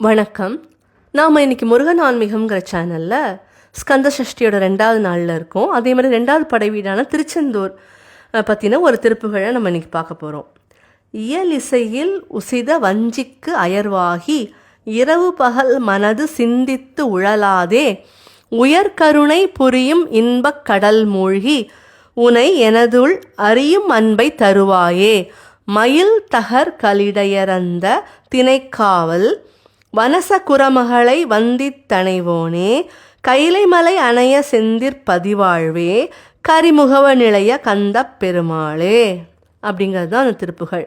வணக்கம். நாம் இன்னைக்கு முருகன் ஆன்மீகம்ங்கிற சேனலில் ஸ்கந்த சஷ்டியோட ரெண்டாவது நாளில் இருக்கோம். அதே மாதிரி ரெண்டாவது படை வீடான திருச்செந்தூர் பற்றின ஒரு திருப்புகழை நம்ம இன்றைக்கி பார்க்க போகிறோம் இயல் இசையில் உசித வஞ்சிக்கு அயர்வாகி இரவு பகல் மனது சிந்தித்து உழலாதே உயர்கருணை புரியும் இன்பக் கடல் மூழ்கி உனை எனதுள் அறியும் அன்பை தருவாயே மயில் தகர் கலிடையறந்த திணைக்காவல் வனச குரமகளை வந்தித்தனைவோனே கைலைமலை அணைய செந்திற் பதிவாழ்வே. கரிமுகவ நிலைய கந்த பெருமாளே. அப்படிங்கிறது தான் அந்த திருப்புகள்.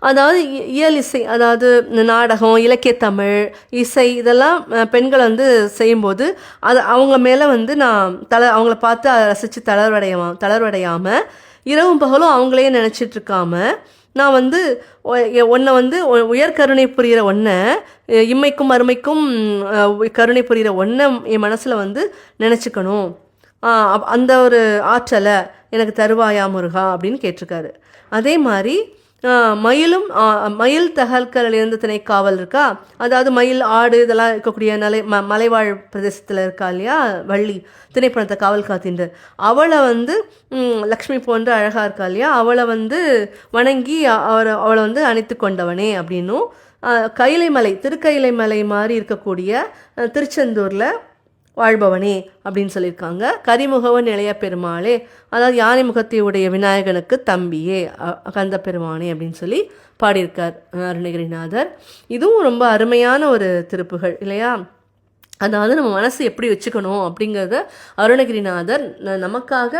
அதாவது இ- இயல் இசை அதாவது இந்த நாடகம் இலக்கியத்தமிழ் இசை இதெல்லாம் பெண்கள் வந்து செய்யும்போது அது அவங்க மேலே வந்து நான் தள அவங்கள பார்த்து ரசித்து தளர்வடையாம தளர்வடையாமல் இரவும் பகலும் அவங்களே நினச்சிட்டு இருக்காமல் நான் வந்து ஒன்றை வந்து உயர்கருணை உயர் கருணை புரிகிற ஒன்றை இம்மைக்கும் அருமைக்கும் கருணை புரிகிற ஒன்றை என் மனசில் வந்து நினச்சிக்கணும். அந்த ஒரு ஆற்றலை எனக்கு தருவாயா முருகா அப்படின்னு கேட்டிருக்காரு. அதே மாதிரி மயிலும் மயில் தகல்கள் இருந்து திணை காவல் இருக்கா? அதாவது மயில் ஆடு இதெல்லாம் இருக்கக்கூடிய நிலை ம மலைவாழ் பிரதேசத்தில் இருக்கா இல்லையா? வள்ளி திணைப்பணத்தை காவல் காத்தின்று அவளை வந்து லக்ஷ்மி போன்ற அழகாக இருக்கா இல்லையா? அவளை வந்து வணங்கி அ- அவரை அவளை வந்து அணைத்து கொண்டவனே அப்படின்னும் ஆ, கைலை மலை திருக்கைலை மலை மாதிரி இருக்கக்கூடிய திருச்செந்தூரில் வாழ்பவனே அப்படின்னு சொல்லியிருக்காங்க. கரிமுகவன் இளைய பெருமாளே அதாவது யானை முகத்தை உடைய விநாயகனுக்கு தம்பியே அ- கந்த பெருமானே அப்படின்னு சொல்லி பாடியிருக்கார் அருணகிரிநாதர். இதுவும் ரொம்ப அருமையான ஒரு திருப்புகள் இல்லையா? அதாவது நம்ம மனசு எப்படி வச்சுக்கணும் அப்படிங்கிறத அருணகிரிநாதர் நமக்காக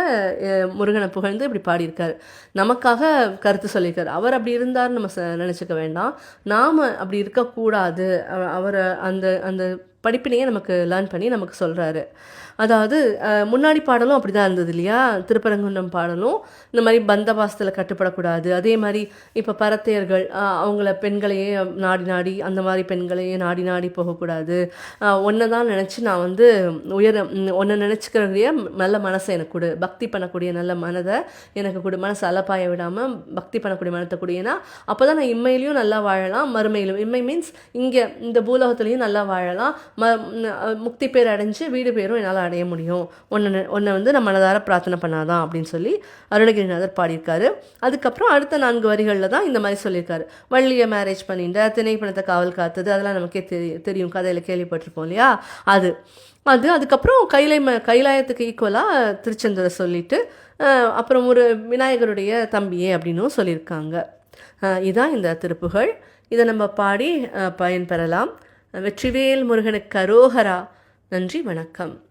முருகனை புகழ்ந்து இப்படி பாடியிருக்கார். நமக்காக கருத்து சொல்லியிருக்கார். அவர் அப்படி இருந்தார் நம்ம ச- நினச்சிக்க வேண்டாம். நாம் அப்படி இருக்கக்கூடாது. அவரை அந்த அந்த படிப்பினையே நமக்கு லேர்ன் பண்ணி நமக்கு சொல்கிறாரு அதாவது முன்னாடி பாடலும் அப்படி தான் இருந்தது இல்லையா? திருப்பரங்குன்றம் பாடலும் இந்த மாதிரி பந்தபாசத்தில் கட்டுப்படக்கூடாது. அதே மாதிரி இப்போ பரத்தையர்கள் அவங்கள பெண்களையே நாடி நாடி அந்த மாதிரி பெண்களையே நாடி நாடி போகக்கூடாது. ஒன்றை தான் நினச்சி நான் வந்து உயர ஒன்றை நினச்சிக்கிறதையே நல்ல மனசை எனக்கு கொடு. பக்தி பண்ணக்கூடிய நல்ல மனதை எனக்கு கொடு. மனசை அலப்பாய விடாமல் பக்தி பண்ணக்கூடிய மனத்தை கொடுனா அப்போ தான் நான் இம்மையிலையும் நல்லா வாழலாம் மறுமையிலும். இம்மை மீன்ஸ் இங்கே இந்த பூலோகத்துலேயும் நல்லா வாழலாம். ம முக்தி பேர் அடைஞ்சு வீடு பேரும் என்னால் அடைய முடியும். ஒன்று ஒன்றை வந்து நான் மனதார பிரார்த்தனை பண்ணாதான் அப்படின்னு சொல்லி அருணகிரிநாதர் பாடியிருக்காரு. அதுக்கப்புறம் அடுத்த நான்கு வரிகளில் தான் இந்த மாதிரி சொல்லியிருக்காரு. வள்ளியை மேரேஜ் பண்ணிட்டு திணைப்பணத்தை காவல் காத்தது அதெல்லாம் நமக்கே தெரிய தெரியும். கதையில் கேள்விப்பட்டிருப்போம் இல்லையா? அது அது. அதுக்கப்புறம் கைலை ம கைலாயத்துக்கு ஈக்குவலாக திருச்செந்தூரை சொல்லிட்டு அப்புறம் ஒரு விநாயகருடைய தம்பியே அப்படின்னும் சொல்லியிருக்காங்க. இதுதான் இதான் இந்த திருப்புகள். இதை நம்ம பாடி பயன்பெறலாம். வெற்றிவேல் முருகனுக்கு அரோகரா. நன்றி வணக்கம்.